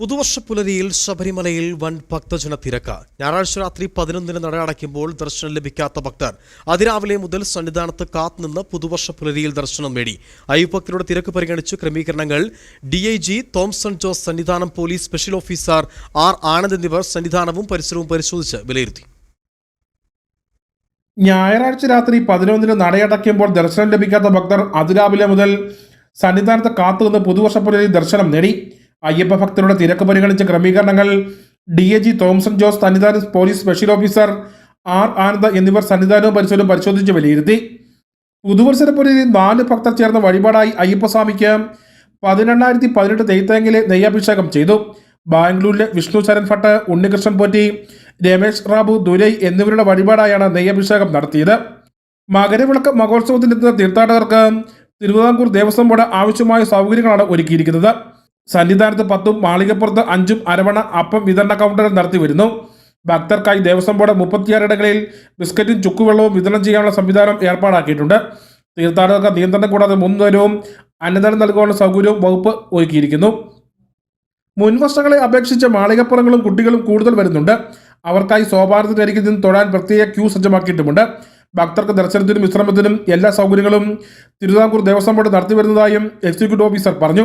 പുതുവർഷ പുലരിയിൽ ശബരിമലയിൽ വൻ ഭക്തജന തിരക്ക്. ഞായറാഴ്ച രാത്രി പതിനൊന്നിന് നട അടയ്ക്കുമ്പോൾ ദർശനം ലഭിക്കാത്ത ഭക്തർ. അതിരാവിലെ മുതൽ സന്നിധാനത്ത് കാത്തുനിന്ന് പുതുവർഷ പുലരിയിൽ ദർശനം നേടി. അയ്യപ്പക്തരുടെ തിരക്ക് പരിഗണിച്ച് ക്രമീകരണങ്ങൾ. D I G Thomson Jose Sannidhanam police special officer R Anand എന്നിവർ സന്നിധാനവും പരിസരവും പരിശോധിച്ച് വിലയിരുത്തി. ഞായറാഴ്ച രാത്രി പതിനൊന്നിന് നടയടയ്ക്കുമ്പോൾ ദർശനം ലഭിക്കാത്ത ഭക്തർ അതിരാവിലെ മുതൽ സന്നിധാനത്ത് കാത്തുനിന്ന് പുതുവർഷ പുലരി ദർശനം നേടി. അയ്യപ്പ ഭക്തരുടെ തിരക്ക് പരിഗണിച്ച ക്രമീകരണങ്ങൾ D A G Thomson Jose Sannidhana police special officer R Ananda എന്നിവർ സന്നിധാനവും പരിസരവും പരിശോധിച്ച് വിലയിരുത്തി. പുതുവത്സരപ്പുരയിൽ നാല് ഭക്തർ ചേർന്ന വഴിപാടായി അയ്യപ്പസ്വാമിക്ക് പതിനെണ്ണായിരത്തി പതിനെട്ട് നെയ്ത്തേങ്ങിലെ നെയ്യാഭിഷേകം ചെയ്തു. ബാംഗ്ലൂരിലെ വിഷ്ണു ശരൺ ഭട്ട് ഉണ്ണികൃഷ്ണൻ പോറ്റി രമേശ് റാബു ദുരൈ എന്നിവരുടെ വഴിപാടായാണ് നെയ്യഭിഷേകം നടത്തിയത്. മകരവിളക്ക് മഹോത്സവത്തിനെത്തുന്ന തീർത്ഥാടകർക്ക് തിരുവിതാംകൂർ ദേവസ്വം ബോർഡ് ആവശ്യമായ സൗകര്യങ്ങളാണ് ഒരുക്കിയിരിക്കുന്നത്. സന്നിധാനത്ത് പത്തും മാളികപ്പുറത്ത് അഞ്ചും അരവണ അപ്പം വിതരണ കൗണ്ടർ നടത്തി വരുന്നു ഭക്തർക്കായി ദേവസ്വം ബോർഡ് മുപ്പത്തിയാറിടങ്ങളിൽ ബിസ്ക്കറ്റും ചുക്കുവെള്ളവും വിതരണം ചെയ്യാനുള്ള സംവിധാനം ഏർപ്പാടാക്കിയിട്ടുണ്ട്. തീർത്ഥാടകർക്ക് നിയന്ത്രണം കൂടാതെ മൂന്ന് നേരവും അന്നദാനം നൽകാനുള്ള സൗകര്യവും വകുപ്പ് ഒരുക്കിയിരിക്കുന്നു. മുൻവർഷങ്ങളെ അപേക്ഷിച്ച് മാളികപ്പുറങ്ങളും കുട്ടികളും കൂടുതൽ വരുന്നുണ്ട്. അവർക്കായി സോപാനത്തിനരികിൽ നിന്ന് തൊഴാൻ പ്രത്യേക ക്യൂ സജ്ജമാക്കിയിട്ടുമുണ്ട്. ഭക്തർക്ക് ദർശനത്തിനും വിശ്രമത്തിനും എല്ലാ സൗകര്യങ്ങളും തിരുവിതാംകൂർ ദേവസ്വം ബോർഡ് നടത്തി വരുന്നതായും എക്സിക്യൂട്ടീവ് ഓഫീസർ പറഞ്ഞു.